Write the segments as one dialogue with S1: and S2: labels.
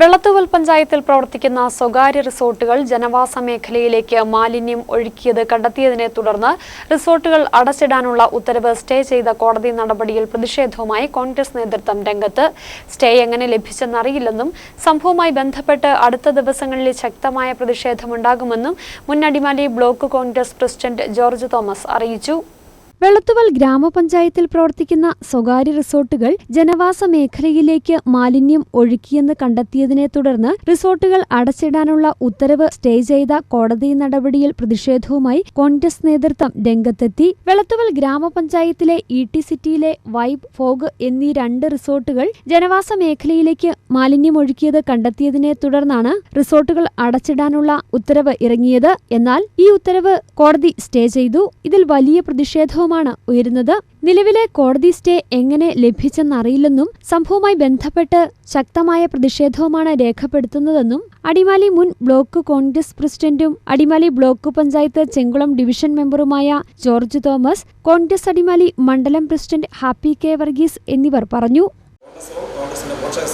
S1: വെള്ളത്തൂവൽ പഞ്ചായത്തിൽ പ്രവർത്തിക്കുന്ന സ്വകാര്യ റിസോർട്ടുകൾ ജനവാസ മേഖലയിലേക്ക് മാലിന്യം ഒഴുക്കിയത് കണ്ടെത്തിയതിനെ തുടർന്ന് റിസോർട്ടുകൾ അടച്ചിടാനുള്ള ഉത്തരവ് സ്റ്റേ ചെയ്ത കോടതി നടപടിയിൽ പ്രതിഷേധവുമായി കോൺഗ്രസ് നേതൃത്വം രംഗത്ത്. സ്റ്റേ എങ്ങനെ ലഭിച്ചെന്നറിയില്ലെന്നും സംഭവവുമായി ബന്ധപ്പെട്ട് അടുത്ത ദിവസങ്ങളിൽ ശക്തമായ പ്രതിഷേധമുണ്ടാകുമെന്നും മുൻ Adimali block Congress president George Thomas അറിയിച്ചു. വെളുത്തുവൽ ഗ്രാമപഞ്ചായത്തിൽ പ്രവർത്തിക്കുന്ന സ്വകാര്യ റിസോർട്ടുകൾ ജനവാസ മേഖലയിലേക്ക് മാലിന്യം ഒഴുക്കിയെന്ന് കണ്ടെത്തിയതിനെ തുടർന്ന് റിസോർട്ടുകൾ അടച്ചിടാനുള്ള ഉത്തരവ് സ്റ്റേ ചെയ്ത കോടതി നടപടിയിൽ പ്രതിഷേധവുമായി കോൺഗ്രസ് നേതൃത്വം രംഗത്തെത്തി. വെളുത്തുവൽ ഗ്രാമപഞ്ചായത്തിലെ ഇ ടി സിറ്റിയിലെ വൈബ് ഫോഗ് എന്നീ രണ്ട് റിസോർട്ടുകൾ ജനവാസ മേഖലയിലേക്ക് മാലിന്യം ഒഴുക്കിയത് കണ്ടെത്തിയതിനെ തുടർന്നാണ് റിസോർട്ടുകൾ അടച്ചിടാനുള്ള ഉത്തരവ് ഇറങ്ങിയത്. എന്നാൽ ഈ ഉത്തരവ് കോടതി സ്റ്റേ ചെയ്തു. ഇതിൽ വലിയ പ്രതിഷേധവുമാണ് ഉയരുന്നത്. നിലവിലെ കോടതി സ്റ്റേ എങ്ങനെ ലഭിച്ചെന്നറിയില്ലെന്നും സംഭവവുമായി ബന്ധപ്പെട്ട് ശക്തമായ പ്രതിഷേധവുമാണ് രേഖപ്പെടുത്തുന്നതെന്നും അടിമാലി മുൻ ബ്ലോക്ക് കോൺഗ്രസ് പ്രസിഡന്റും അടിമാലി ബ്ലോക്ക് പഞ്ചായത്ത് ചെങ്കുളം ഡിവിഷൻ മെമ്പറുമായ ജോർജ് തോമസ് കോൺഗ്രസ് അടിമാലി മണ്ഡലം പ്രസിഡന്റ് ഹാപ്പി കെ വർഗീസ് എന്നിവർ പറഞ്ഞു.
S2: പോഷക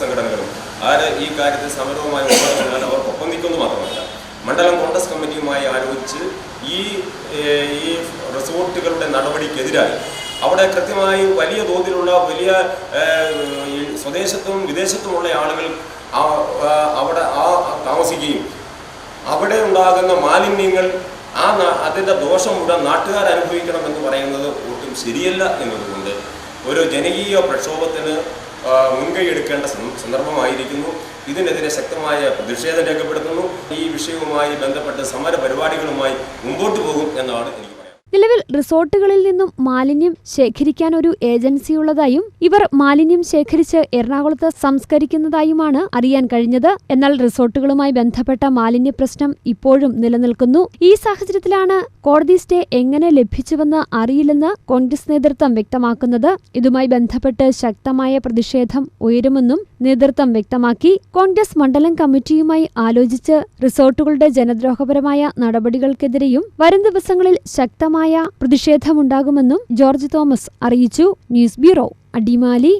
S2: ആര് ഈ കാര്യത്തിൽ സമരവുമായി അവർ ഒപ്പം നിൽക്കുന്നു മാത്രമല്ല. മണ്ഡലം കോൺഗ്രസ് കമ്മിറ്റിയുമായി ആലോചിച്ച് ഈ ഈ റിസോർട്ടുകളുടെ നടപടിക്കെതിരായി. അവിടെ കൃത്യമായി വലിയ തോതിലുള്ള വലിയ സ്വദേശത്തും വിദേശത്തുമുള്ള ആളുകൾ അവിടെ ആ താമസിക്കുകയും അവിടെ ഉണ്ടാകുന്ന മാലിന്യങ്ങൾ ആ അതിന്റെ ദോഷം മുഴുവൻ നാട്ടുകാർ അനുഭവിക്കണം എന്ന് പറയുന്നത് ഒട്ടും ശരിയല്ല എന്നതുകൊണ്ട് ഒരു ജനകീയ പ്രക്ഷോഭത്തിന് മുൻകൈ എടുക്കേണ്ട സന്ദർഭമായിരിക്കുന്നു. ഇതിനെതിരെ ശക്തമായ പ്രതിഷേധം രേഖപ്പെടുത്തുന്നു. ഈ വിഷയവുമായി ബന്ധപ്പെട്ട് സമര പരിപാടികളുമായി മുമ്പോട്ട് പോകും എന്നാണ് എനിക്ക്
S1: നിലവിൽ റിസോർട്ടുകളിൽ നിന്നും മാലിന്യം ശേഖരിക്കാൻ ഒരു ഏജൻസിയുള്ളതായും ഇവർ മാലിന്യം ശേഖരിച്ച് എറണാകുളത്ത് സംസ്കരിക്കുന്നതായുമാണ് അറിയാൻ കഴിഞ്ഞത്. എന്നാൽ റിസോർട്ടുകളുമായി ബന്ധപ്പെട്ട മാലിന്യ പ്രശ്നം ഇപ്പോഴും നിലനിൽക്കുന്നു. ഈ സാഹചര്യത്തിലാണ് കോടതി സ്റ്റേ എങ്ങനെ ലഭിച്ചുവെന്ന് അറിയില്ലെന്ന് കോൺഗ്രസ് നേതൃത്വം വ്യക്തമാക്കുന്നത്. ഇതുമായി ബന്ധപ്പെട്ട് ശക്തമായ പ്രതിഷേധം ഉയരുമെന്നും നേതൃത്വം വ്യക്തമാക്കി. കോൺഗ്രസ് മണ്ഡലം കമ്മിറ്റിയുമായി ആലോചിച്ച് റിസോർട്ടുകളുടെ ജനദ്രോഹപരമായ നടപടികൾക്കെതിരെയും വരും ദിവസങ്ങളിൽ ശക്തമായ പ്രതിഷേധമുണ്ടാകുമെന്നും ജോർജ് തോമസ് അറിയിച്ചു. News bureau Adimali.